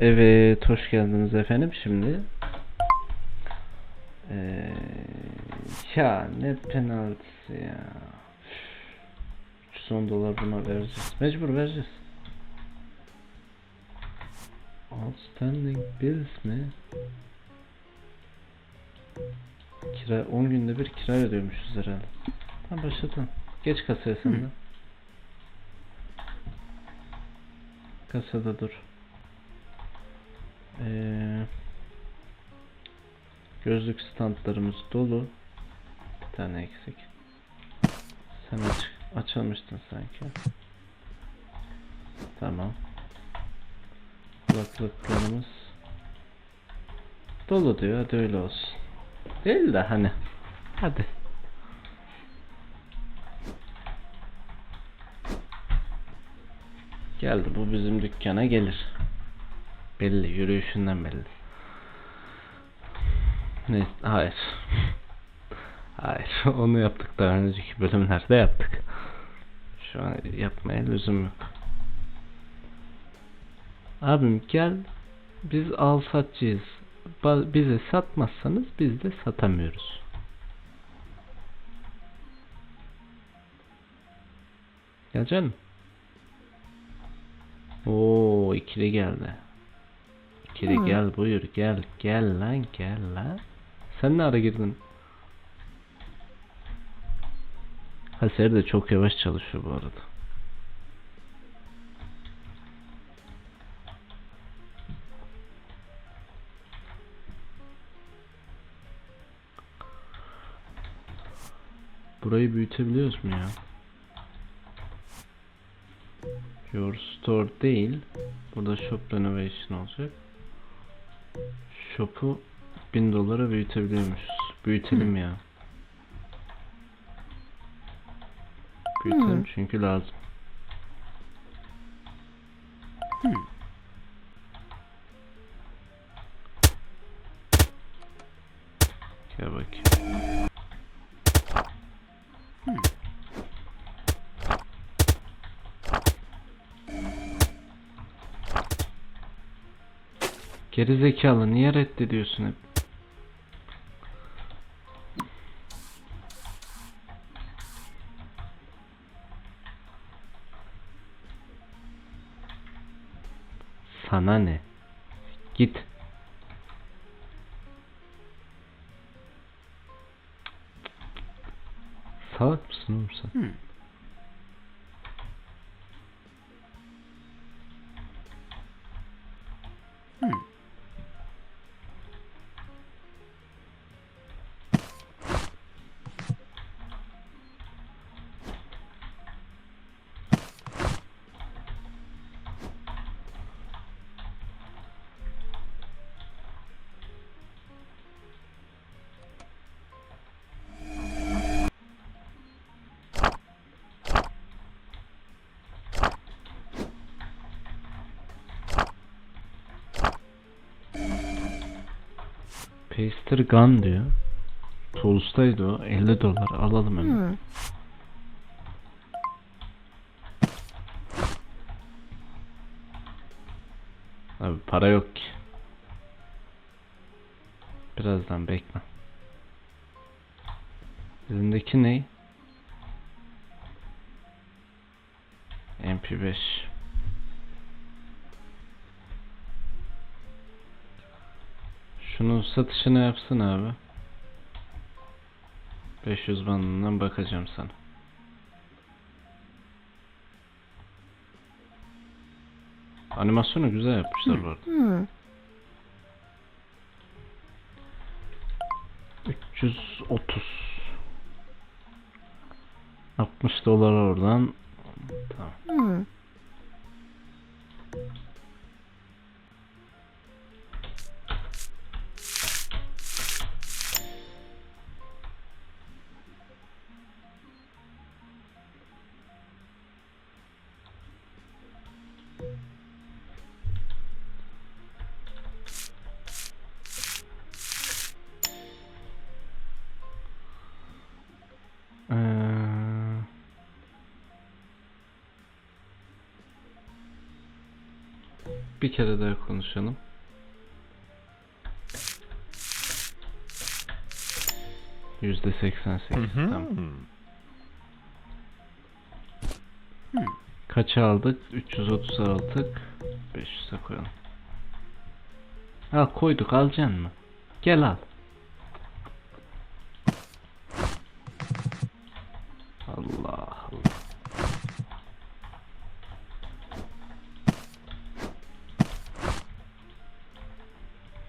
Evet, hoş geldiniz efendim şimdi. Ee, ya ne penaltısı ya. 310 dolar buna vereceğiz. Mecbur vereceğiz. Outstanding bills mi? Kira 10 günde bir kira ödüyormuşuz herhalde. Tamam başlatalım. Geç kasaya sen de. Kasada dur. Ee, gözlük standlarımız dolu. Bir tane eksik. Sen aç, açılmıştın sanki. Tamam. Kulaklıklarımız dolu diyor. Hadi öyle olsun. Değil de hani. Hadi. Geldi bu bizim dükkana gelir. Belli yürüyüşünden belli. Ne? Hayır. Hayır. Onu yaptık daha önceki bölümlerde yaptık. Şu an yapmaya lüzum yok. Abim gel. Biz al satçıyız. Bize satmazsanız biz de satamıyoruz. Gel canım. Oo ikili geldi. İkili Hı. gel buyur gel gel lan gel lan. Sen ne ara girdin? Haser de çok yavaş çalışıyor bu arada. Burayı büyütebiliyoruz mu ya? Your store değil. Burada shop renovation olacak. Shop'u 1000 dolara büyütebiliyormuşuz. Büyütelim ya. Büyütelim çünkü lazım. Gel bakayım. Geri zekalı niye reddediyorsun hep? Sana ne? Git. Salak mısın oğlum sen? Paster Gun diyor. Tools'taydı o. 50 dolar alalım hemen. Hı. Abi para yok ki. Birazdan bekle. Elindeki ne? MP5. Şunu satışını yapsın abi. 500 bandından bakacağım sana. Animasyonu güzel yapmışlar bu arada. Hı. 330 60 dolar oradan tamam. Hı. Bir kere daha konuşalım. Yüzde seksen sekiz. Tamam. Kaça aldık? 330 aldık. 500'e koyalım. Al koyduk alacaksın mı? Gel al.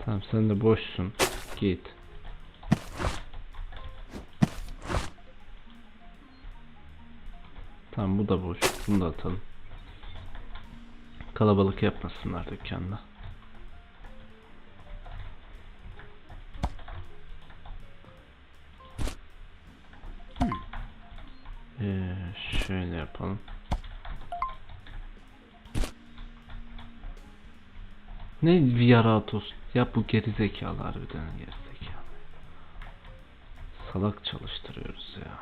Tamam sen de boşsun. Git. Tamam bu da boş. Bunu da atalım. Kalabalık yapmasınlar dükkanda. Ee, şöyle yapalım. Ne Viaratos? Ya bu gerizekalı harbiden gerizekalı. Salak çalıştırıyoruz ya.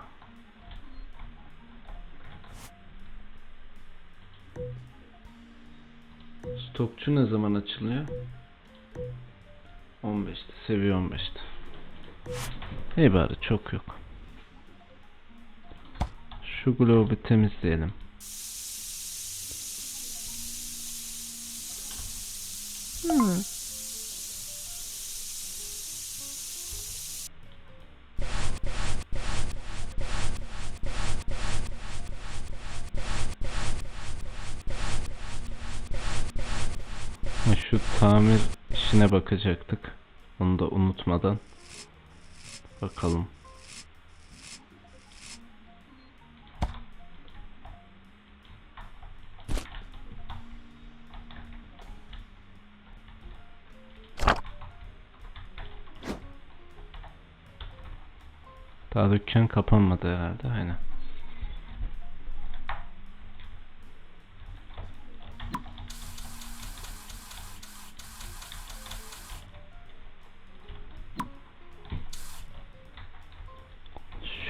Stokçu ne zaman açılıyor? 15'te. Seviye 15'te. İyi bari çok yok. Şu globu temizleyelim. Ha, Şu tamir işine bakacaktık. Onu da unutmadan. Bakalım. Daha dükkan kapanmadı herhalde. Aynen.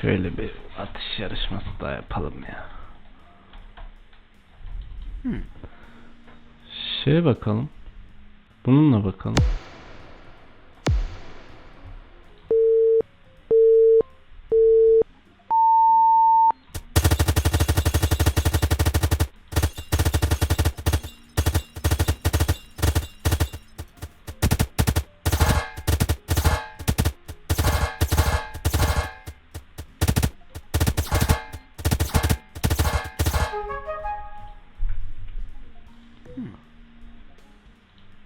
Şöyle bir atış yarışması daha yapalım ya. Şeye bakalım. Bununla bakalım.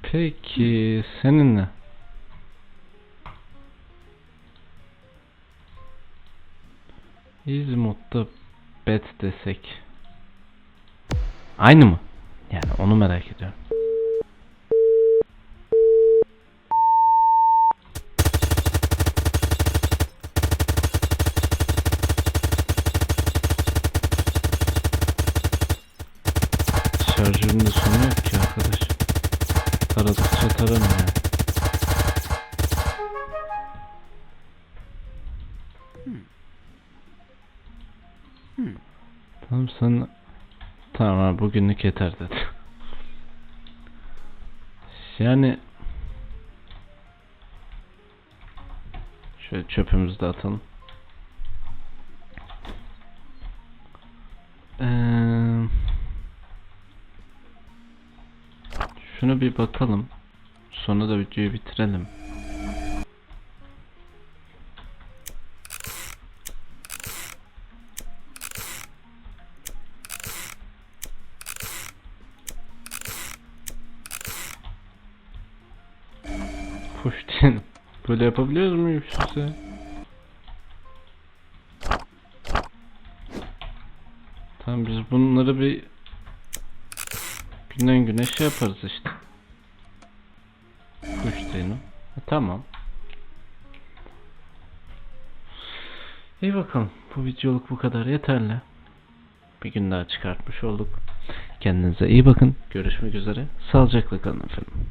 Peki seninle. Easy modda bet desek. Aynı mı? Yani onu merak ediyorum. Şarjörün de sonu yok ki arkadaş. Taradıkça taranıyor. yani. Tamam sen Tamam abi bugünlük yeter dedi. Yani Şöyle çöpümüzü de atalım. Şunu bir bakalım. Sonra da videoyu bitirelim. Hoş diyelim. Böyle yapabiliyoruz muyum size? Tamam biz bunları bir günden güne şey yaparız işte. O. Ha, tamam. İyi bakalım. Bu videoluk bu kadar yeterli. Bir gün daha çıkartmış olduk. Kendinize iyi bakın. Görüşmek üzere. Sağlıcakla kalın efendim.